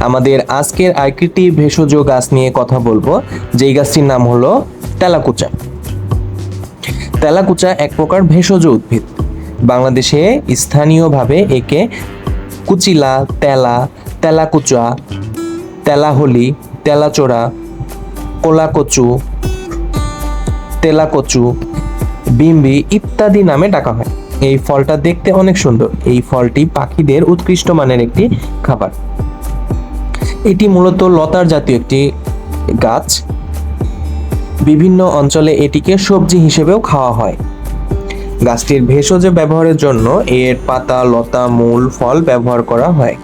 আমাদের আজকের আরেকটি ভেষজ গাছ নিয়ে কথা বলব। যেই গাছটির নাম হলো তেলাকুচা। তেলাকুচা এক প্রকার ভেষজ উদ্ভিদ। বাংলাদেশে স্থানীয়ভাবে একে কুচিলা, তেলা, তেলাকুচা, তেলাহলি, তেলাচোরা, কোলাকচু, তেলাকচু, বিম্বি ইত্যাদি নামে ডাকা হয়। এই ফলটা দেখতে অনেক সুন্দর। এই ফলটি পাখিদের উৎকৃষ্ট মানের একটি খাবার। এটি মূলত লতার জাতীয় একটি গাছ। বিভিন্ন অঞ্চলে এটিকে সবজি হিসেবেও খাওয়া হয়। গাছটির ভেষজ ব্যবহারের জন্য এর পাতা, লতা, মূল, ফল ব্যবহার করা হয়।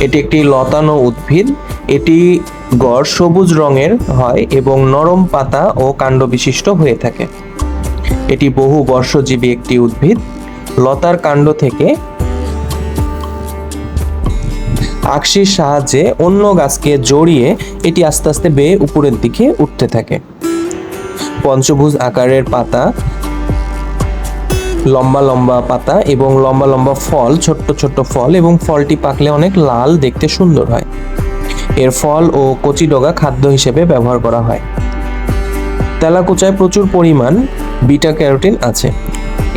এটি একটি লতানো উদ্ভিদ। এটি গড় সবুজ রঙের হয় এবং নরম পাতা ও কাণ্ড বিশিষ্ট হয়ে থাকে। এটি বহু বর্ষজীবী একটি উদ্ভিদ। লতার কাণ্ড থেকে আকশির সাহায্যে অন্য গাছকে জড়িয়ে এটি আস্তে আস্তে বেয়ে উপরের দিকে উঠতে থাকে। পঞ্চভুজ আকারের পাতা, লম্বা লম্বা পাতা এবং লম্বা লম্বা ফল, ছোট্ট ছোট্ট ফল এবং ফলটি পাকলে অনেক লাল দেখতে সুন্দর হয়। এর ফল ও কচি ডগা খাদ্য হিসেবে ব্যবহার করা হয়। তেলাকুচায় প্রচুর পরিমাণ বিটা ক্যারোটিন আছে।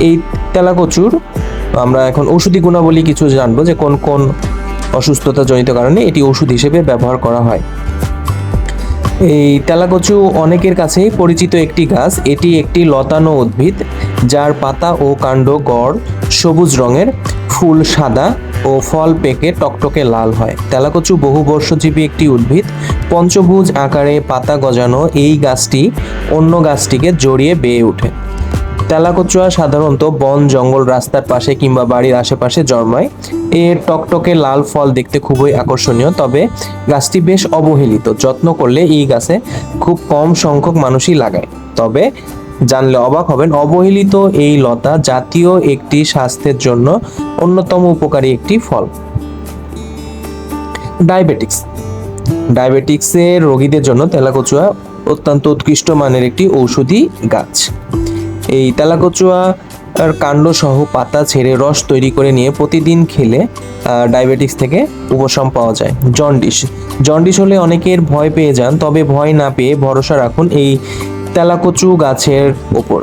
এই তেলাকচুর আমরা এখন ওষুধি গুণাবলী কিছু জানব যে কোন কোন অসুস্থতা জনিত কারণে এটি ওষুধ হিসেবে ব্যবহার করা হয়। এই তেলাকচু অনেকের কাছেই পরিচিত একটি গাছ। এটি একটি লতানো উদ্ভিদ, যার পাতা ও কাণ্ড গড় সবুজ রঙের, ফুল সাদা ও ফল পেকে টকটকে লাল হয়। তেলাকচু বহুবর্ষজীবী একটি উদ্ভিদ। পঞ্চভুজ আকারে পাতা গজানো এই গাছটি অন্য গাছটিকে জড়িয়ে বেয়ে ওঠে। তেলাকচুয়া সাধারণত বন, জঙ্গল রাস্তার পাশে কিংবা বাড়ির আশেপাশে জন্মায়। এর টকটকে লাল ফল দেখতে খুবই আকর্ষণীয়, তবে গাছটি বেশ অবহেলিত। যত্ন করলে এই গাছে খুব কম সংখ্যক মানুষই লাগায়। তবে জানলে অবাক হবেন, অবহেলিত এই লতা জাতীয় একটি স্বাস্থ্যের জন্য অন্যতম উপকারী একটি ফল। ডায়াবেটিক্স। ডায়াবেটিক্সের রোগীদের জন্য তেলাকচুয়া অত্যন্ত উৎকৃষ্ট মানের একটি ঔষধি গাছ। এই তেলাকচুয়া কাণ্ড সহ পাতা ছেড়ে রস তৈরি করে নিয়ে প্রতিদিন খেলে ডায়াবেটিস থেকে উপশম পাওয়া যায়। জন্ডিস। জন্ডিস হলে অনেকের ভয় পেয়ে যান, তবে ভয় না পেয়ে ভরসা রাখুন এই তেলাকচু গাছের ওপর,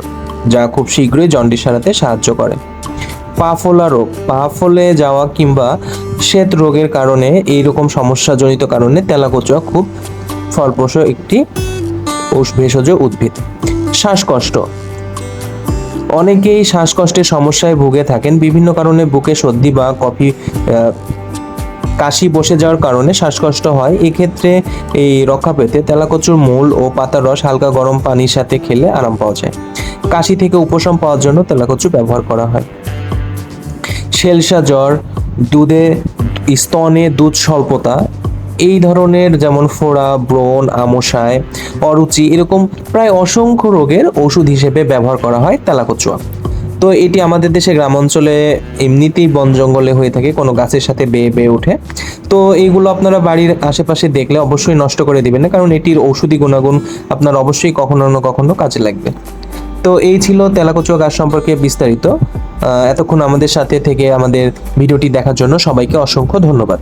যা খুব শীঘ্রই জন্ডিস সারাতে সাহায্য করে। পা ফোলা রোগ। পা ফলে যাওয়া কিংবা শ্বেত রোগের কারণে এই এইরকম সমস্যাজনিত কারণে তেলাকচুয়া খুব ফলপ্রসূ একটি ভেষজ উদ্ভিদ। শ্বাসকষ্ট। অনেকেই শ্বাসকষ্টের সমস্যায় ভুগে থাকেন। বিভিন্ন কারণে বুকে সর্দি বা কফি কাশি বসে যাওয়ার কারণে শ্বাসকষ্ট হয়। এক্ষেত্রে এই রক্ষা পেতে তেলাকচুর মূল ও পাতার রস হালকা গরম পানির সাথে খেলে আরাম পাওয়া যায়। কাশি থেকে উপশম পাওয়ার জন্য তেলাকচু ব্যবহার করা হয়। শেলসা জ্বর, দুধে, স্তনে দুধ স্বল্পতা এই ধরনের যেমন ফোড়া, ব্রণ আমশায় অরুচি এরকম প্রায় অসংখ্য রোগের ওষুধ হিসেবে ব্যবহার করা হয় তেলাকচুয়া। তো এটি আমাদের দেশে গ্রাম অঞ্চলে এমনিতেই বন জঙ্গলে হয়ে থাকে, কোনো গাছের সাথে বেয়ে বেয়ে ওঠে। তো এইগুলো আপনারা বাড়ির আশেপাশে দেখলে অবশ্যই নষ্ট করে দিবেন না, কারণ এটির ঔষধি গুণাগুণ আপনার অবশ্যই কখনো না কখনো কাজে লাগবে। তো এই ছিল তেলাকচুয়া গাছ সম্পর্কে বিস্তারিত। এতক্ষণ আমাদের সাথে থেকে আমাদের ভিডিওটি দেখার জন্য সবাইকে অসংখ্য ধন্যবাদ।